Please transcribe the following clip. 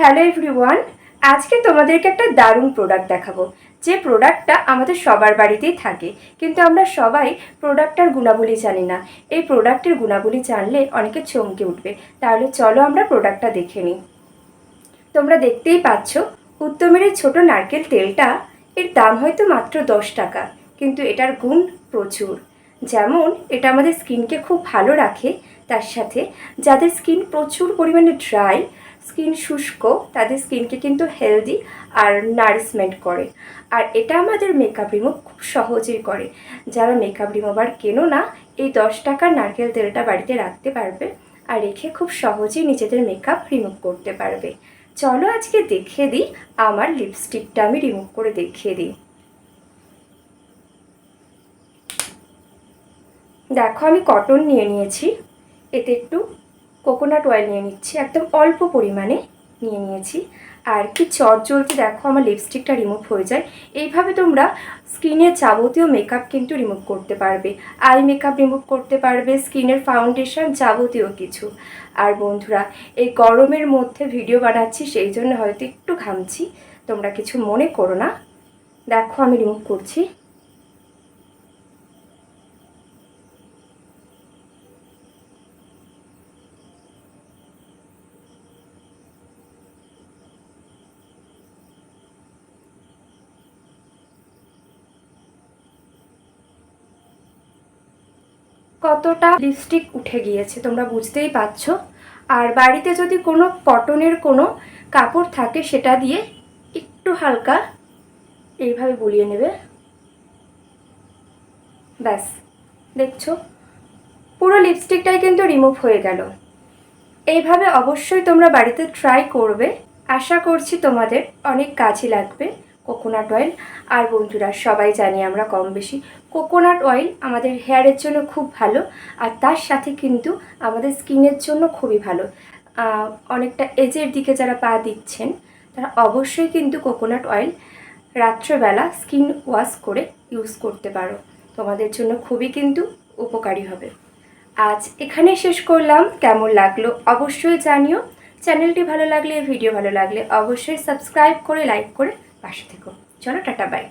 Hello everyone, আজকে তোমাদেরকে একটা দারুণ প্রোডাক্ট দেখাবো। যে প্রোডাক্টটা আমাদের সবার বাড়িতেই থাকে, কিন্তু আমরা সবাই প্রোডাক্টটার গুণাবলী জানি না। এই প্রোডাক্টের গুণাবলী জানলে অনেকে চমকে উঠবে। তাহলে চলো আমরা প্রোডাক্টটা দেখে নিই। তোমরা দেখতেই পাচ্ছ, উত্তমের এই ছোটো নারকেল তেলটা, এর দাম হয়তো মাত্র দশ টাকা, কিন্তু এটার গুণ প্রচুর। যেমন, এটা আমাদের স্কিনকে খুব ভালো রাখে, তার সাথে যাদের স্কিন প্রচুর পরিমাণে ড্রাই স্কিন শুষ্ক, তাদের স্কিনকে কিন্তু হেলদি আর নারিশমেন্ট করে। আর এটা আমাদের মেকআপ রিমুভ খুব সহজেই করে। যারা মেকআপ রিমুভার কেনো না, এই দশ টাকার নারকেল তেলটা বাড়িতে রাখতে পারবে আর রেখে খুব সহজেই নিজেদের মেকআপ রিমুভ করতে পারবে। চলো আজকে দেখিয়ে দিই, আমার লিপস্টিকটা আমি রিমুভ করে দেখিয়ে দিই। দেখো আমি কটন নিয়ে নিয়েছি। এতে একটু কোকোনাট অয়েল নিয়ে নিচ্ছি, একদম অল্প পরিমাণে নিয়ে নিয়েছি। আর কি চট জ্বলতে দেখো, আমার লিপস্টিকটা রিমুভ হয়ে যায়। এইভাবে তোমরা স্কিনের যাবতীয় মেকআপ কিন্তু রিমুভ করতে পারবে। আই মেকআপ রিমুভ করতে পারবে স্কিনের ফাউন্ডেশন যাবতীয় কিছু। আর বন্ধুরা, এই গরমের মধ্যে ভিডিও বানাচ্ছি, সেই জন্য হয়তো একটু ঘামছি। তোমরা কিছু মনে করো না। দেখো আমি রিমুভ করছি। কতটা লিপস্টিক উঠে গিয়েছে, তোমরা বুঝতেই পারছ? আর বাড়িতে যদি কোনো কটনের কোনো কাপড় থাকে, সেটা দিয়ে একটু হালকা এইভাবে বুলিয়ে নেবে। ব্যাস, দেখছ? পুরো লিপস্টিকটাই কিন্তু রিমুভ হয়ে গেল। এইভাবে অবশ্যই তোমরা বাড়িতে ট্রাই করবে। আশা করছি তোমাদের অনেক কাজে লাগবে। কোকোনাট অয়েল আর বন্ধুরা, সবাই জানি আমরা কম বেশি কোকোনাট অয়েল আমাদের হেয়ারের জন্য খুব ভালো, আর তার সাথে কিন্তু আমাদের স্কিনের জন্য খুবই ভালো। অনেকটা এজের দিকে যারা পা দিচ্ছেন, তারা অবশ্যই কিন্তু কোকোনাট অয়েল রাত্রেবেলা স্কিন ওয়াশ করে ইউজ করতে পারো। তোমাদের জন্য খুবই কিন্তু উপকারী হবে। আজ এখানে শেষ করলাম। কেমন লাগল অবশ্যই জানিও। চ্যানেলটি ভালো লাগলে ভিডিও ভালো লাগলে অবশ্যই সাবস্ক্রাইব করে লাইক করে পাশে থেকো। চলো টাটা বাই।